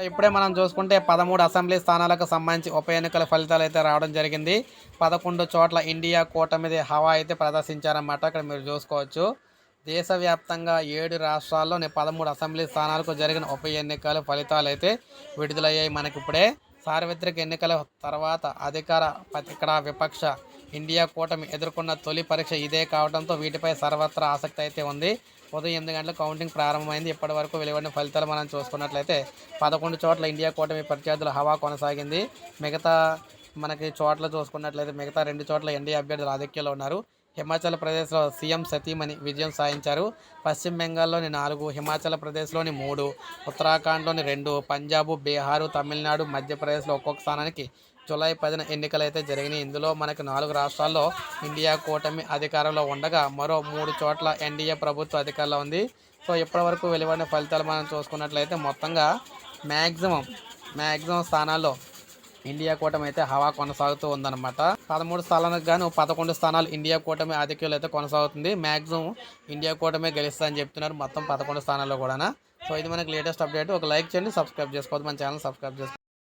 ఇప్పుడే మనం చూసుకుంటే పదమూడు అసెంబ్లీ స్థానాలకు సంబంధించి ఉప ఎన్నికల ఫలితాలు అయితే రావడం జరిగింది. పదకొండు చోట్ల ఇండియా కూటమిది హవా అయితే ప్రదర్శించారన్నమాట. ఇక్కడ మీరు చూసుకోవచ్చు. దేశవ్యాప్తంగా ఏడు రాష్ట్రాల్లోని పదమూడు అసెంబ్లీ స్థానాలకు జరిగిన ఉప ఎన్నికల ఫలితాలు అయితే విడుదలయ్యాయి మనకిప్పుడే. సార్వత్రిక ఎన్నికల తర్వాత అధికార ఇక్కడ విపక్ష ఇండియా కూటమి ఎదుర్కొన్న తొలి పరీక్ష ఇదే కావడంతో వీటిపై సర్వత్రా ఆసక్తి అయితే ఉంది. ఉదయం ఎనిమిది గంటలకు కౌంటింగ్ ప్రారంభమైంది. ఇప్పటి వరకు వెలువడిన ఫలితాలు మనం చూసుకున్నట్లయితే పదకొండు చోట్ల ఇండియా కూటమి ప్రత్యర్థుల హవా కొనసాగింది. మిగతా మనకి చోట్ల చూసుకున్నట్లయితే మిగతా రెండు చోట్ల ఎన్డీఏ అభ్యర్థులు ఆధిక్యంలో ఉన్నారు. హిమాచల్ ప్రదేశ్లో సీఎం సతీమణి విజయం సాధించారు. పశ్చిమ బెంగాల్లోని నాలుగు హిమాచల్ ప్రదేశ్లోని మూడు ఉత్తరాఖండ్లోని రెండు పంజాబ్ బీహారు తమిళనాడు మధ్యప్రదేశ్లో ఒక్కొక్క స్థానానికి జూలై పదిన ఎన్నికలు అయితే జరిగినాయి. ఇందులో మనకు నాలుగు రాష్ట్రాల్లో ఇండియా కూటమి అధికారంలో ఉండగా మరో మూడు చోట్ల ఎన్డీఏ ప్రభుత్వ అధికారంలో ఉంది. సో ఇప్పటివరకు వెలువడిన ఫలితాలు మనం చూసుకున్నట్లయితే మొత్తంగా మ్యాక్సిమం మ్యాక్సిమం స్థానాల్లో ఇండియా కూటమి అయితే హవా కొనసాగుతూ ఉందన్నమాట. పదమూడు స్థానాలకు గాను పదకొండు స్థానాలు ఇండియా కూటమి ఆధిక్యంలో అయితే కొనసాగుతుంది. మ్యాక్సిమం ఇండియా కూటమి గెలుస్తుందని చెప్తున్నారు మొత్తం పదకొండు స్థానాల్లో కూడా సో ఇది మనకి లేటెస్ట్ అప్డేట్. ఒక లైక్ చేయండి సబ్స్క్రైబ్ చేసుకోవద్దు. మన ఛానల్ సబ్స్క్రైబ్ చేసుకోండి